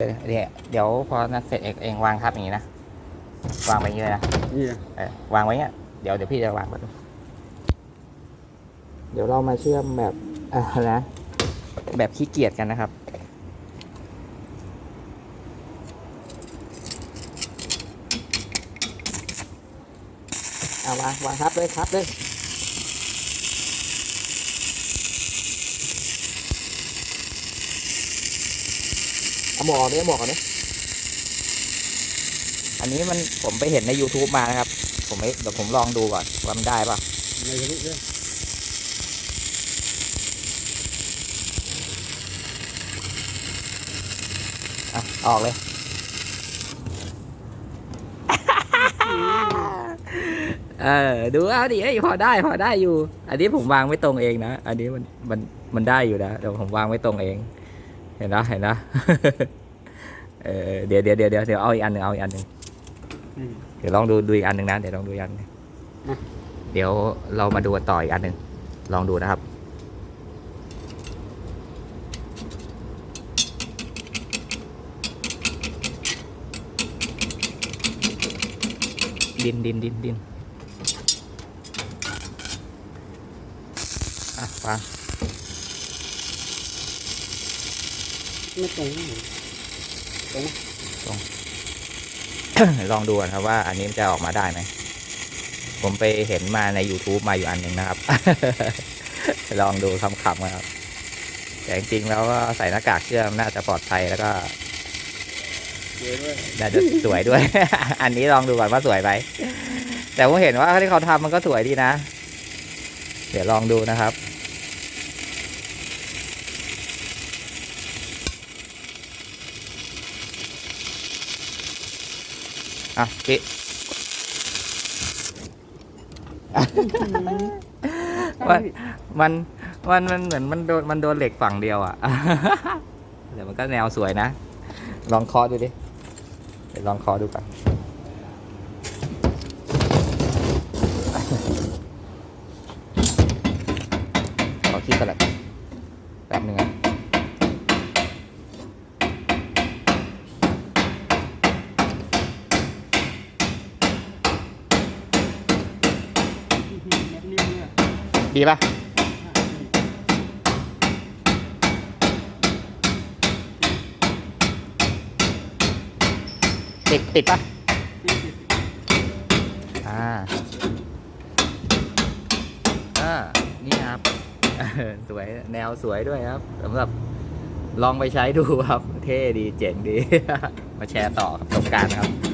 เออเดี๋ยวเดี๋ยวพอนัดเสร็จเองเองวางทับอย่างนี้นะ วางไปอย่างนี้เลยนะนี่อะเออวางไว้เนี้ยเดี๋ยวเดี๋ยวพี่จะวางไว้ดูเดี๋ยวเรามาเชื่อมแบบอ่านะแบบขี้เกียจกันนะครับ เอาวางวางทับเลยทับเลย เอาหมอกเนี่ยหมอกเนี่ยอันนี้มันผมไปเห็นใน YouTube มานะครับ ผมไม่เดี๋ยวผมลองดูก่อนว่ามันได้ปะในทะลุด้วยอะออกเลย เออดูเอาดิเอ้ยพอได้พอได้อยู่ อันนี้ผมวางไม่ตรงเองนะ อันนี้มันมันมันได้อยู่นะเดี๋ยวผมวางไม่ตรงเอง เห็นนะเห็นนะเออเดี๋ยวเดี๋ยวเดี๋ยวเดี๋ยวเดี๋ยวเอาอีกอันหนึ่งเอาอีกอันหนึ่งอืมเดี๋ยวลองดูดูอีกอันหนึ่งนะเดี๋ยวลองดูอีกอันหนึ่งอะเดี๋ยวเรามาดูกันต่ออีกอันหนึ่งลองดูนะครับดินดินดินดินอะฟัง ไม่ตรงนี่ตรงไหมลองดูก่อนครับว่าอันนี้มันจะออกมาได้ไหม ผมไปเห็นมาใน YouTube มาอยู่อันหนึ่งนะครับ ลองดูคำๆนะครับ แต่จริงๆแล้วก็ใส่หน้ากากเชื่อมน่าจะปลอดภัยแล้วก็เยอะด้วยน่าจะสวยด้วย อันนี้ลองดูก่อนว่าสวยไหมแต่ผมเห็นว่าที่เขาทำมันก็สวยดีนะ เดี๋ยวลองดูนะครับ อะพี่ว่ามันมันมันเหมือนมันโดนมันโดนเหล็กฝั่งเดียวอะเดี๋ยวมันก็แนวสวยนะ ลองเคอดูดิเดี๋ยวลองเคอดูก่อนขอคิดก่อนละแป๊บหนึ่งนะ แบบนิ้วเนี่ย ดีป่ะติดติดป่ะที่ติดอ่าอ่านี่ครับสวยแนวสวยด้วยครับสำหรับลองไปใช้ดูครับ เท่ดีเจ๋งดี มาแชร์ต่อประสบการณ์ครับ